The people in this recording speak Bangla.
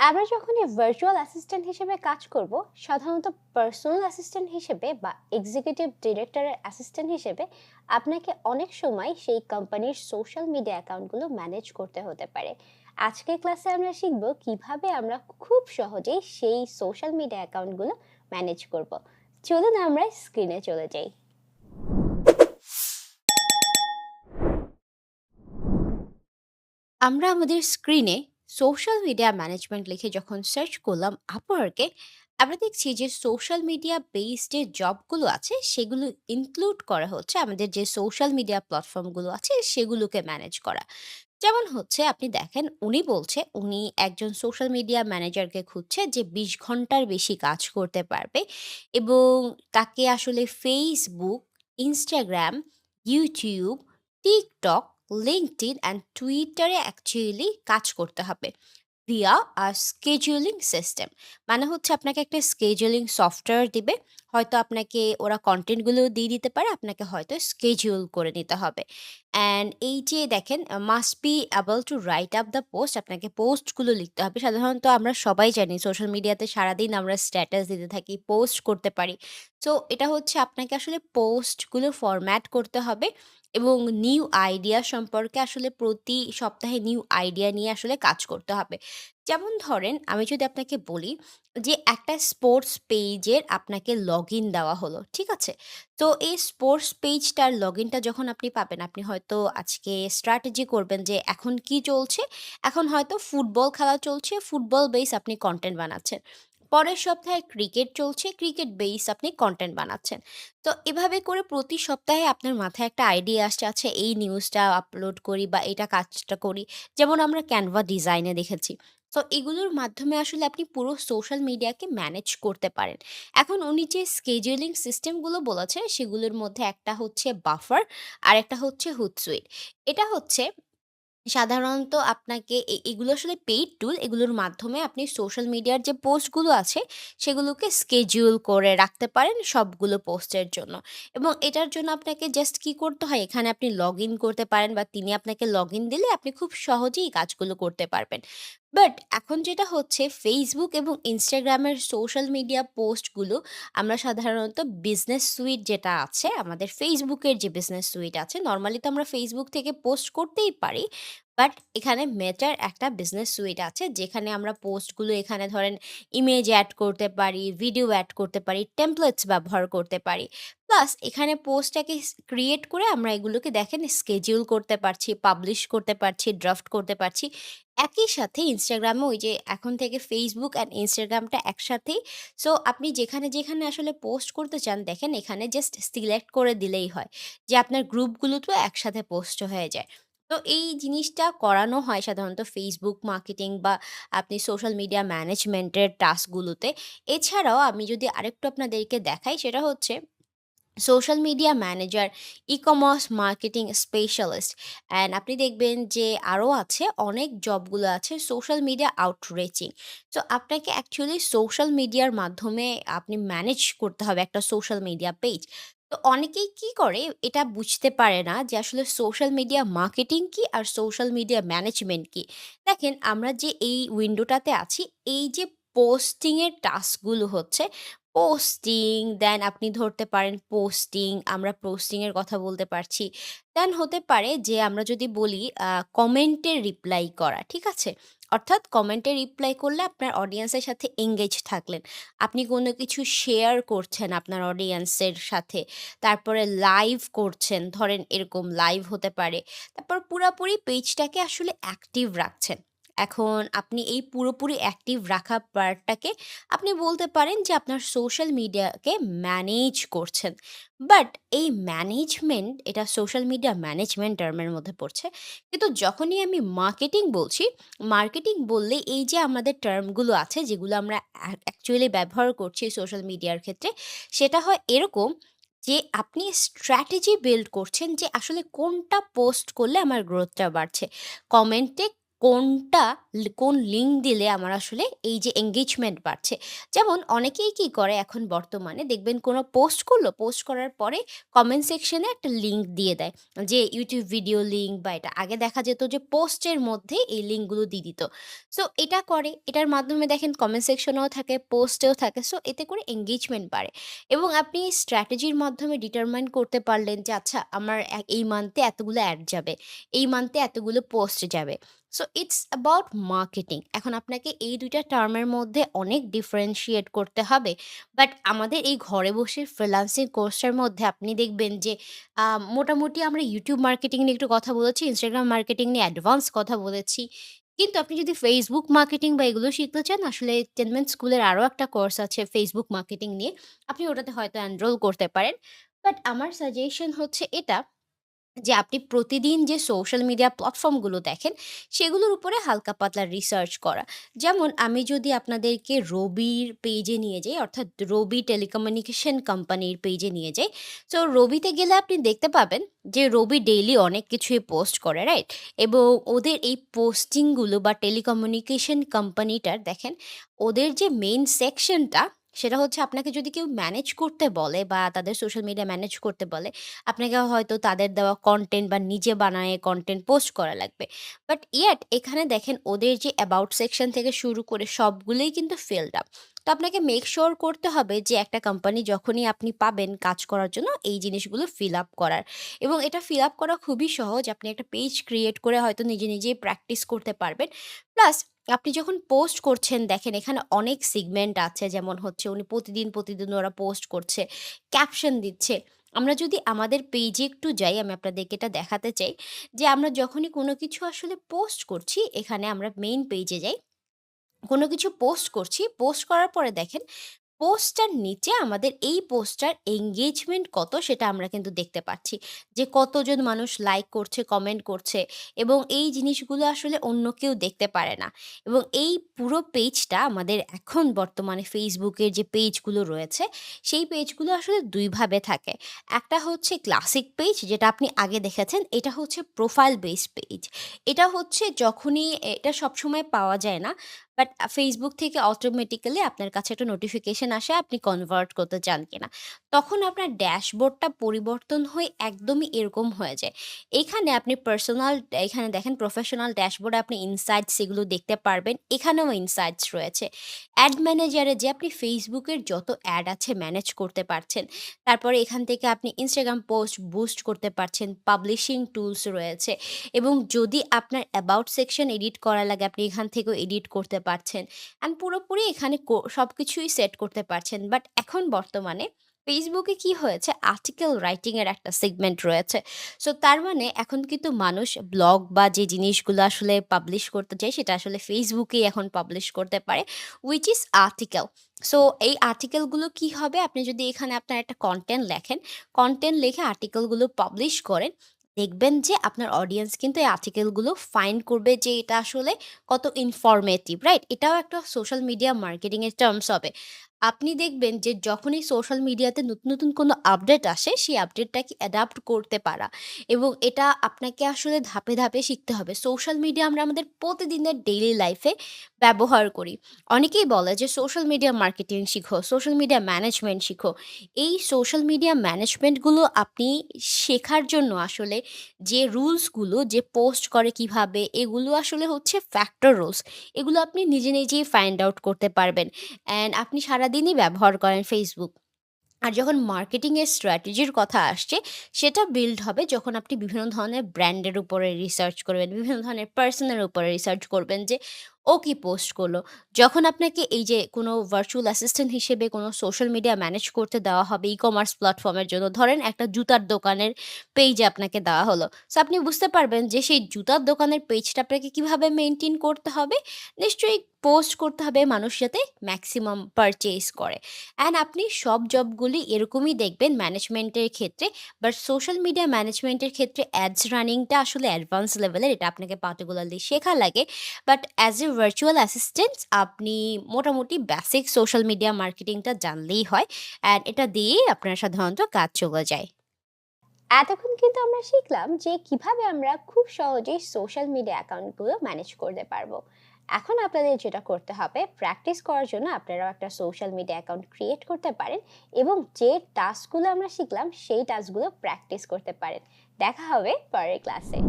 আমরা যখনই ভার্চুয়াল অ্যাসিস্ট্যান্ট হিসেবে কাজ করব, সাধারণত পার্সোনাল অ্যাসিস্ট্যান্ট হিসেবে বা এক্সিকিউটিভ ডিরেক্টরের অ্যাসিস্ট্যান্ট হিসেবে আপনাকে অনেক সময় সেই কোম্পানির সোশ্যাল মিডিয়া অ্যাকাউন্টগুলো ম্যানেজ করতে হতে পারে। আজকের ক্লাসে আমরা শিখব কীভাবে আমরা খুব সহজেই সেই সোশ্যাল মিডিয়া অ্যাকাউন্টগুলো ম্যানেজ করব। চলুন আমরা স্ক্রিনে চলে যাই। আমরা আমাদের স্ক্রিনে সোশ্যাল মিডিয়া ম্যানেজমেন্ট লিখে যখন সার্চ করলাম আপওয়ার্কে আমরা দেখছি যে সোশ্যাল মিডিয়া বেসড যে জবগুলো আছে, সেগুলো ইনক্লুড করা হচ্ছে আমাদের যে সোশ্যাল মিডিয়া প্ল্যাটফর্মগুলো আছে, সেগুলোকে ম্যানেজ করা। যেমন হচ্ছে আপনি দেখেন, উনি বলছে, উনি একজন সোশ্যাল মিডিয়া ম্যানেজারকে খুঁজছে যে বিশ ঘণ্টার বেশি কাজ করতে পারবে এবং তাকে আসলে Facebook Instagram YouTube TikTok LinkedIn and টুইটারে অ্যাকচুয়ালি কাজ করতে হবে। ভিয়া আর স্কেজুলিং সিস্টেম মানে হচ্ছে আপনাকে একটা স্কেজুলিং সফটওয়্যার দিবে। হয়তো আপনাকে ওরা কন্টেন্টগুলো দিয়ে দিতে পারে, আপনাকে হয়তো স্কেজুল করে নিতে হবে। অ্যান্ড এই যে দেখেন must be able to write up the post আপনাকে পোস্টগুলো লিখতে হবে। সাধারণত আমরা সবাই জানি সোশ্যাল মিডিয়াতে সারাদিন আমরা স্ট্যাটাস দিতে থাকি পোস্ট করতে পারি। সো এটা হচ্ছে আপনাকে আসলে পোস্টগুলো ফরম্যাট করতে হবে এবং নিউ আইডিয়া সম্পর্কে আসলে প্রতি সপ্তাহে নিউ আইডিয়া নিয়ে আসলে কাজ করতে হবে। যেমন ধরেন আমি যদি আপনাকে বলি যে একটা স্পোর্টস পেজের আপনাকে লগইন দেওয়া হলো। ঠিক আছে? তো এই স্পোর্টস পেজটার লগইনটা যখন আপনি পাবেন, আপনি হয়তো আজকে স্ট্র্যাটেজি করবেন যে এখন কি চলছে? এখন হয়তো ফুটবল খেলা চলছে, ফুটবল বেস আপনি কন্টেন্ট বানাচ্ছেন। পরের সপ্তাহে ক্রিকেট চলছে, ক্রিকেট বেইস আপনি কন্টেন্ট বানাচ্ছেন। তো এভাবে করে প্রতি সপ্তাহে আপনার মাথায় একটা আইডিয়া আসছে, আচ্ছা এই নিউজটা আপলোড করি বা এটা কাজটা করি। যেমন আমরা ক্যানভা ডিজাইনে দেখেছি। তো এগুলোর মাধ্যমে আসলে আপনি পুরো সোশ্যাল মিডিয়াকে ম্যানেজ করতে পারেন। এখন উনি যে স্কেডিউলিং সিস্টেমগুলো বলেছে, সেগুলোর মধ্যে একটা হচ্ছে বাফার, আরেকটা হচ্ছে হুটসুইট। এটা হচ্ছে সাধারণত আপনাকে এগুলো আসলে পেইড টুল। এগুলোর মাধ্যমে আপনি সোশ্যাল মিডিয়ার যে পোস্টগুলো আছে, সেগুলোকে schedule করে রাখতে পারেন সবগুলো পোস্টের জন্য। এবং এটার জন্য আপনাকে জাস্ট কি করতে হয়, এখানে আপনি লগইন করতে পারেন বা তিনি আপনাকে লগইন দিলে আপনি খুব সহজেই কাজগুলো করতে পারবেন। বাট এখন যেটা হচ্ছে ফেসবুক এবং ইনস্টাগ্রামের সোশ্যাল মিডিয়া পোস্টগুলো আমরা সাধারণত বিজনেস সুইট যেটা আছে, আমাদের ফেসবুকের যে বিজনেস সুইট আছে, নর্মালি তো আমরা ফেসবুক থেকে পোস্ট করতেই পারি। বাট এখানে মেটার একটা বিজনেস সুইট আছে যেখানে আমরা পোস্টগুলো এখানে ধরেন ইমেজ অ্যাড করতে পারি, ভিডিও অ্যাড করতে পারি, টেমপ্লেটস ব্যবহার করতে পারি। প্লাস এখানে পোস্টটাকে ক্রিয়েট করে আমরা এগুলোকে দেখেন schedule করতে পারছি, পাবলিশ করতে পারছি, ড্রাফট করতে পারছি। একই সাথে ইনস্টাগ্রামে ওই যে এখন থেকে ফেসবুক অ্যান্ড ইনস্টাগ্রামটা একসাথেই। সো আপনি যেখানে, যেখানে আসলে পোস্ট করতে চান দেখেন এখানে জাস্ট সিলেক্ট করে দিলেই হয়। যে আপনার গ্রুপগুলোতেও একসাথে পোস্ট হয়ে যায়। তো এই জিনিসটা করানো হয় সাধারণত ফেসবুক মার্কেটিং বা আপনি সোশ্যাল মিডিয়া ম্যানেজমেন্টের টাস্কগুলোতে। এছাড়াও আমি যদি আরেকটু আপনাদেরকে দেখাই সেটা হচ্ছে social media manager, ecommerce marketing specialist and আপনি দেখবেন যে আরও আছে অনেক জবগুলো আছে সোশ্যাল মিডিয়া আউটরিচিং। সো আপনাকে অ্যাকচুয়ালি সোশ্যাল মিডিয়ার মাধ্যমে আপনি ম্যানেজ করতে হবে একটা সোশ্যাল মিডিয়া পেজ। তো অনেকেই কি করে এটা বুঝতে পারে না যে আসলে সোশ্যাল মিডিয়া মার্কেটিং কি আর সোশ্যাল মিডিয়া ম্যানেজমেন্ট কি। দেখেন আমরা যে এই উইন্ডোটাতে আছি, এই যে পোস্টিংয়ের টাস্কগুলো হচ্ছে পোস্টিং, দেন আপনি ধরতে পারেন পোস্টিং, আমরা পোস্টিংয়ের কথা বলতে পারছি। দেন হতে পারে যে আমরা যদি বলি কমেন্টের রিপ্লাই করা, ঠিক আছে? অর্থাৎ কমেন্টে রিপ্লাই করলে আপনার অডিয়েন্সের সাথে এঙ্গেজ থাকলেন। আপনি কোনো কিছু শেয়ার করছেন আপনার অডিয়েন্সের সাথে। তারপরে লাইভ করছেন, ধরেন এরকম লাইভ হতে পারে। তারপর পুরাপুরি পেজটাকে আসলে অ্যাক্টিভ রাখছেন। এখন আপনি এই পুরোপুরি অ্যাক্টিভ রাখা পার্টটাকে আপনি বলতে পারেন যে আপনার সোশ্যাল মিডিয়াকে ম্যানেজ করছেন। বাট এই ম্যানেজমেন্ট এটা সোশ্যাল মিডিয়া ম্যানেজমেন্ট টার্মের মধ্যে পড়ছে। কিন্তু যখনই আমি মার্কেটিং বলছি, মার্কেটিং বললে এই যে আমাদের টার্মগুলো আছে যেগুলো আমরা অ্যাকচুয়ালি ব্যবহার করছি সোশ্যাল মিডিয়ার ক্ষেত্রে, সেটা হয় এরকম যে আপনি স্ট্র্যাটেজি বিল্ড করছেন যে আসলে কোনটা পোস্ট করলে আমার গ্রোথটা বাড়ছে। কমেন্টে কোনটা কোন লিঙ্ক দিলে আমার আসলে এই যে এঙ্গেজমেন্ট বাড়ছে। যেমন অনেকেই কি করে এখন বর্তমানে দেখবেন কোনো পোস্ট করল, পোস্ট করার পরে কমেন্ট সেকশনে একটা লিঙ্ক দিয়ে দেয়। যে ইউটিউব ভিডিও লিঙ্ক বা এটা। আগে দেখা যেত যে পোস্টের মধ্যে এই লিঙ্কগুলো দিয়ে দিত। সো এটা করে। এটার মাধ্যমে দেখেন কমেন্ট সেকশনেও থাকে, পোস্টেও থাকে। সো এতে করে এঙ্গেজমেন্ট বাড়ে এবং আপনি স্ট্র্যাটেজির মাধ্যমে ডিটারমাইন করতে পারলেন যে আচ্ছা আমার এই মান্থে এতগুলো অ্যাড যাবে। এই মান্থে এতগুলো পোস্ট যাবে। So it's about marketing. এখন আপনাকে এই দুইটা টার্মের মধ্যে অনেক ডিফারেনশিয়েট করতে হবে। বাট আমাদের এই ঘরে বসে ফ্রিল্যান্সিং কোর্সটার মধ্যে আপনি দেখবেন যে মোটামুটি আমরা ইউটিউব মার্কেটিং নিয়ে একটু কথা বলেছি, ইনস্টাগ্রাম মার্কেটিং নিয়ে অ্যাডভান্স কথা বলেছি। কিন্তু আপনি যদি ফেসবুক মার্কেটিং বা এগুলো শিখতে চান আসলে 10 মিনিট স্কুলের আরও একটা কোর্স আছে ফেসবুক মার্কেটিং নিয়ে। আপনি ওটাতে হয়তো এনরোল করতে পারেন। বাট আমার সাজেশন হচ্ছে এটা যে আপনি প্রতিদিন যে সোশ্যাল মিডিয়া প্ল্যাটফর্মগুলো দেখেন, সেগুলোর উপরে হালকা পাতলা রিসার্চ করা। যেমন আমি যদি আপনাদেরকে রবির পেজে নিয়ে যাই, অর্থাৎ রবি টেলিকমিউনিকেশন কোম্পানির পেজে নিয়ে যাই। সো রবিতে গেলে আপনি দেখতে পাবেন যে রবি ডেইলি অনেক কিছুই পোস্ট করে, রাইট? এবং ওদের এই পোস্টিংগুলো বা টেলিকমিউনিকেশন কোম্পানিটার দেখেন, ওদের যে মেইন সেকশনটা সেটা হচ্ছে আপনাকে যদি কেউ ম্যানেজ করতে বলে বা তাদের সোশ্যাল মিডিয়া ম্যানেজ করতে বলে, আপনাকে হয়তো তাদের দেওয়া কন্টেন্ট বা নিজে বানায় কন্টেন্ট পোস্ট করা লাগবে। বাট ইয়েট এখানে দেখেন ওদের যে অ্যাবাউট সেকশন থেকে শুরু করে সবগুলোই কিন্তু ফিল্ড আপ। তো আপনাকে মেক সিউর করতে হবে যে একটা কোম্পানি যখনই আপনি পাবেন কাজ করার জন্য এই জিনিসগুলো ফিল আপ করার। এবং এটা ফিল আপ করা খুবই সহজ। আপনি একটা পেজ ক্রিয়েট করে হয়তো নিজে, নিজেই প্র্যাকটিস করতে পারবেন। প্লাস আপনি যখন পোস্ট করছেন দেখেন এখানে অনেক সিগমেন্ট আছে যেমন হচ্ছে উনি প্রতিদিন, প্রতিদিন ওরা পোস্ট করছে, ক্যাপশন দিচ্ছে। আমরা যদি আমাদের পেজে একটু যাই, আমি আপনাদেরকে এটা দেখাতে চাই যে আমরা যখনই কোনো কিছু আসলে পোস্ট করছি, এখানে আমরা মেইন পেজে যাই। কোনো কিছু পোস্ট করছি, পোস্ট করার পরে দেখেন পোস্টটার নিচে আমাদের এই পোস্টটার এঙ্গেজমেন্ট কত সেটা আমরা কিন্তু দেখতে পাচ্ছি। যে কতজন মানুষ লাইক করছে, কমেন্ট করছে এবং এই জিনিসগুলো আসলে অন্য কেউ দেখতে পারে না। এবং এই পুরো পেজটা আমাদের এখন বর্তমানে ফেসবুকের যে পেজগুলো রয়েছে, সেই পেজগুলো আসলে দুইভাবে থাকে। একটা হচ্ছে ক্লাসিক পেজ যেটা আপনি আগে দেখেছেন, এটা হচ্ছে প্রোফাইল বেস পেজ। এটা হচ্ছে যখনই এটা সবসময় পাওয়া যায় না। বাট Facebook থেকে অটোমেটিক্যালি আপনার কাছে একটা নোটিফিকেশন আসে, আপনি কনভার্ট করতে চান কিনা। তখন আপনার ড্যাশবোর্ডটা পরিবর্তন হয়ে একদমই এরকম হয়ে যায়। এখানে আপনি পার্সোনাল এখানে দেখেন প্রফেশনাল ড্যাশবোর্ডে আপনি ইনসাইটস এগুলো দেখতে পারবেন। এখানেও ইনসাইটস রয়েছে। অ্যাড ম্যানেজারে যে আপনি ফেসবুকের যত অ্যাড আছে ম্যানেজ করতে পারছেন। তারপরে এখান থেকে আপনি ইনস্টাগ্রাম পোস্ট বুস্ট করতে পারছেন। পাবলিশিং টুলস রয়েছে এবং যদি আপনার অ্যাবাউট সেকশন এডিট করা লাগে, আপনি এখান থেকেও এডিট করতে পারছেন। অ্যান্ড পুরোপুরি এখানে কো সবকিছুই সেট করতে পারছেন। বাট এখন বর্তমানে ফেসবুকে কি হয়েছে আর্টিকেল রাইটিংয়ের একটা সেগমেন্ট রয়েছে। সো তার মানে এখন কিন্তু মানুষ ব্লগ বা যে জিনিসগুলো আসলে পাবলিশ করতে চায় সেটা আসলে ফেসবুকেই এখন পাবলিশ করতে পারে। Which is article. সো এই আর্টিকেলগুলো কি হবে আপনি যদি এখানে আপনার একটা কন্টেন্ট লেখেন, কন্টেন্ট লিখে আর্টিকেলগুলো পাবলিশ করেন, দেখবেন যে আপনার অডিয়েন্স কিন্তু এই আর্টিকেলগুলো ফাইন্ড করবে যে এটা আসলে কত ইনফরমেটিভ, রাইট? এটাও একটা সোশ্যাল মিডিয়া মার্কেটিংয়ের টার্মস হবে। আপনি দেখবেন যে যখনই সোশ্যাল মিডিয়াতে নতুন, নতুন কোনো আপডেট আসে সেই আপডেটটাকে অ্যাডাপ্ট করতে পারা এবং এটা আপনাকে আসলে ধাপে, ধাপে শিখতে হবে। সোশ্যাল মিডিয়া আমরা আমাদের প্রতিদিনের ডেইলি লাইফে ব্যবহার করি। অনেকেই বলে যে সোশ্যাল মিডিয়া মার্কেটিং শিখো, সোশ্যাল মিডিয়া ম্যানেজমেন্ট শিখো। এই সোশ্যাল মিডিয়া ম্যানেজমেন্টগুলো আপনি শেখার জন্য আসলে যে রুলসগুলো যে পোস্ট করে কীভাবে এগুলো আসলে হচ্ছে ফ্যাক্টর রুলস। এগুলো আপনি নিজে, নিজেই ফাইন্ড আউট করতে পারবেন। অ্যান্ড আপনি সারাদিনই ব্যবহার করেন ফেসবুক আর যখন মার্কেটিংয়ের স্ট্র্যাটেজির কথা আসছে, সেটা বিল্ড হবে যখন আপনি বিভিন্ন ধরনের ব্র্যান্ডের উপরে রিসার্চ করবেন, বিভিন্ন ধরনের পার্সনের উপরে রিসার্চ করবেন যে ও কি পোস্ট করল। যখন আপনাকে এই যে কোনো ভার্চুয়াল অ্যাসিস্ট্যান্ট হিসেবে কোনো সোশ্যাল মিডিয়া ম্যানেজ করতে দেওয়া হবে ই-কমার্স প্ল্যাটফর্মের জন্য। ধরেন একটা জুতার দোকানের পেজ আপনাকে দেওয়া হলো। সো আপনি বুঝতে পারবেন যে সেই জুতার দোকানের পেজটা আপনাকে কীভাবে মেনটেন করতে হবে। নিশ্চয়ই পোস্ট করতে হবে মানুষ যাতে ম্যাক্সিমাম পারচেজ করে। অ্যান্ড আপনি সব জবগুলি এরকমই দেখবেন ম্যানেজমেন্টের ক্ষেত্রে। বাট সোশ্যাল মিডিয়া ম্যানেজমেন্টের ক্ষেত্রে অ্যাডস রানিংটা আসলে অ্যাডভান্স লেভেলের। এটা আপনাকে পার্টিকুলারলি শেখা লাগে। But as a virtual assistant আপনি মোটামুটি বেসিক সোশ্যাল মিডিয়া মার্কেটিংটা জানলেই হয়। অ্যান্ড এটা দিয়েই আপনার সাধারণত কাজ চলে যায়। এতক্ষণ কিন্তু আমরা শিখলাম যে কীভাবে আমরা খুব সহজেই সোশ্যাল মিডিয়া অ্যাকাউন্টগুলো ম্যানেজ করতে পারব এখন আপনাদের যেটা করতে হবে প্র্যাকটিস করার জন্য আপনারাও একটা সোশ্যাল মিডিয়া অ্যাকাউন্ট ক্রিয়েট করতে পারেন, এবং যে টাস্কগুলো আমরা শিখলাম, সেই টাস্কগুলো প্র্যাকটিস করতে পারেন দেখা হবে পরের ক্লাসে